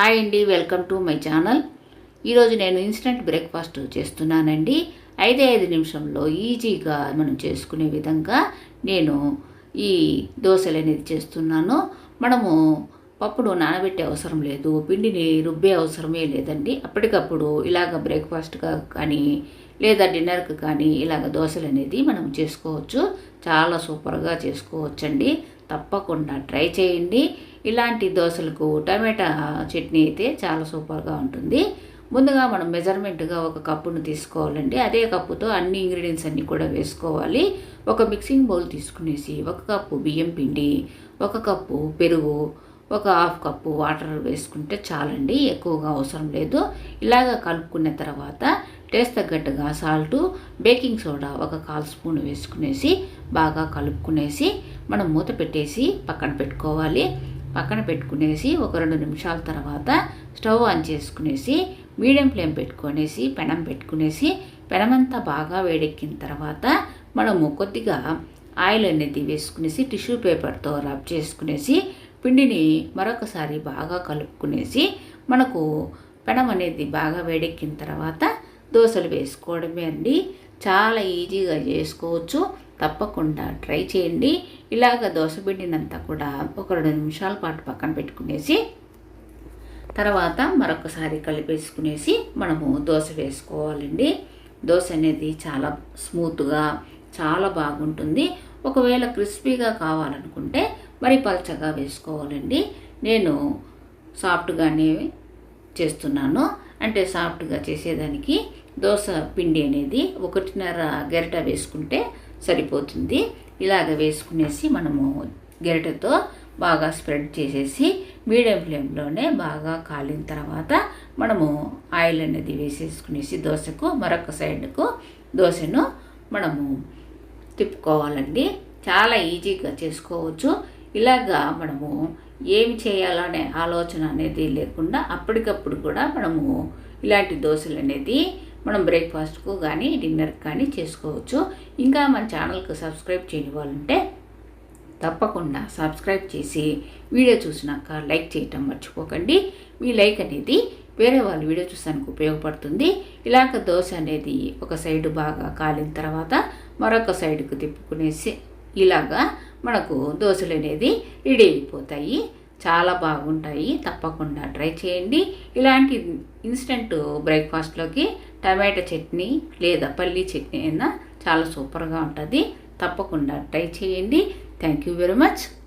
Hi అండి welcome to my channel. ఈరోజు నేను ఇన్స్టెంట్ బ్రేక్ఫాస్ట్ చేస్తున్నానండి. ఐదే ఐదు నిమిషంలో ఈజీగా మనం చేసుకునే విధంగా నేను ఈ దోశలు అనేది చేస్తున్నాను. మనము పప్పును నానబెట్టే అవసరం లేదు పిండిని రుబ్బే అవసరమే లేదండి. అప్పటికప్పుడు ఇలాగ బ్రేక్ఫాస్ట్గా కానీ లేదా డిన్నర్కి కానీ ఇలాగ దోశలు అనేది మనం చేసుకోవచ్చు. చాలా సూపర్గా చేసుకోవచ్చండి. తప్పకుండా ట్రై చేయండి. ఇలాంటి దోశలకు టమాటా చట్నీ అయితే చాలా సూపర్గా ఉంటుంది. ముందుగా మనం మెజర్మెంట్గా ఒక కప్పును తీసుకోవాలండి. అదే కప్పుతో అన్ని ఇంగ్రీడియంట్స్ అన్నీ కూడా వేసుకోవాలి. ఒక మిక్సింగ్ బౌల్ తీసుకునేసి ఒక కప్పు బియ్యం పిండి ఒక కప్పు పెరుగు ఒక హాఫ్ కప్పు వాటర్ వేసుకుంటే చాలండి ఎక్కువగా అవసరం లేదు. ఇలాగ కలుపుకున్న తర్వాత టేస్ట్ తగ్గట్టుగా సాల్టు బేకింగ్ సోడా ఒక కాల్ స్పూన్ వేసుకునేసి బాగా కలుపుకునేసి మనం మూత పెట్టేసి పక్కన పెట్టుకోవాలి. పక్కన పెట్టుకునేసి ఒక రెండు నిమిషాల తర్వాత స్టవ్ ఆన్ చేసుకునేసి మీడియం ఫ్లేమ్ పెట్టుకునేసి పెనం పెట్టుకునేసి పెనమంతా బాగా వేడెక్కిన తర్వాత మనము కొద్దిగా ఆయిల్ అనేది వేసుకునేసి టిష్యూ పేపర్తో రబ్ చేసుకునేసి పిండిని మరొకసారి బాగా కలుపుకునేసి మనకు పెనం అనేది బాగా వేడెక్కిన తర్వాత దోశలు వేసుకోవడమే అండి. చాలా ఈజీగా చేసుకోవచ్చు. తప్పకుండా ట్రై చేయండి. ఇలాగ దోశ పిండినంతా కూడా ఒక రెండు నిమిషాల పాటు పక్కన పెట్టుకునేసి తర్వాత మరొకసారి కలిపేసుకునేసి మనము దోశ వేసుకోవాలండి. దోశ అనేది చాలా స్మూత్గా చాలా బాగుంటుంది. ఒకవేళ క్రిస్పీగా కావాలనుకుంటే మరి పల్చగా వేసుకోవాలండి. నేను సాఫ్ట్గానే చేస్తున్నాను. అంటే సాఫ్ట్గా చేసేదానికి దోశ పిండి అనేది ఒకటిన్నర గరిట వేసుకుంటే సరిపోతుంది. ఇలాగ వేసుకునేసి మనము గరిటెతో బాగా స్ప్రెడ్ చేసేసి మీడియం ఫ్లేమ్లోనే బాగా కాలిన తర్వాత మనము ఆయిల్ అనేది వేసేసుకునేసి దోశకు మరొక సైడ్కు దోశను మనము తిప్పుకోవాలండి. చాలా ఈజీగా చేసుకోవచ్చు. ఇలాగా మనము ఏమి చేయాలనే ఆలోచన అనేది లేకుండా అప్పటికప్పుడు కూడా మనము ఇలాంటి దోశలు అనేది మనం బ్రేక్ఫాస్ట్కు కానీ డిన్నర్కి కానీ చేసుకోవచ్చు. ఇంకా మన ఛానల్కి సబ్స్క్రైబ్ చేయని వాళ్ళుంటే తప్పకుండా సబ్స్క్రైబ్ చేసి వీడియో చూసినాక లైక్ చేయటం మర్చిపోకండి. మీ లైక్ అనేది వేరే వాళ్ళు వీడియో చూసానికి ఉపయోగపడుతుంది. ఇలాగ దోశ అనేది ఒక సైడ్ బాగా కాలిన తర్వాత మరొక సైడ్కు తిప్పుకునేసి ఇలాగా మనకు దోశలు అనేది రెడీ అయిపోతాయి. చాలా బాగుంటాయి. తప్పకుండా ట్రై చేయండి. ఇలాంటి ఇన్స్టెంట్ బ్రేక్ఫాస్ట్లోకి టమాటా చట్నీ లేదా పల్లీ చట్నీ అయినా చాలా సూపర్గా ఉంటుంది. తప్పకుండా ట్రై చేయండి. Thank you very much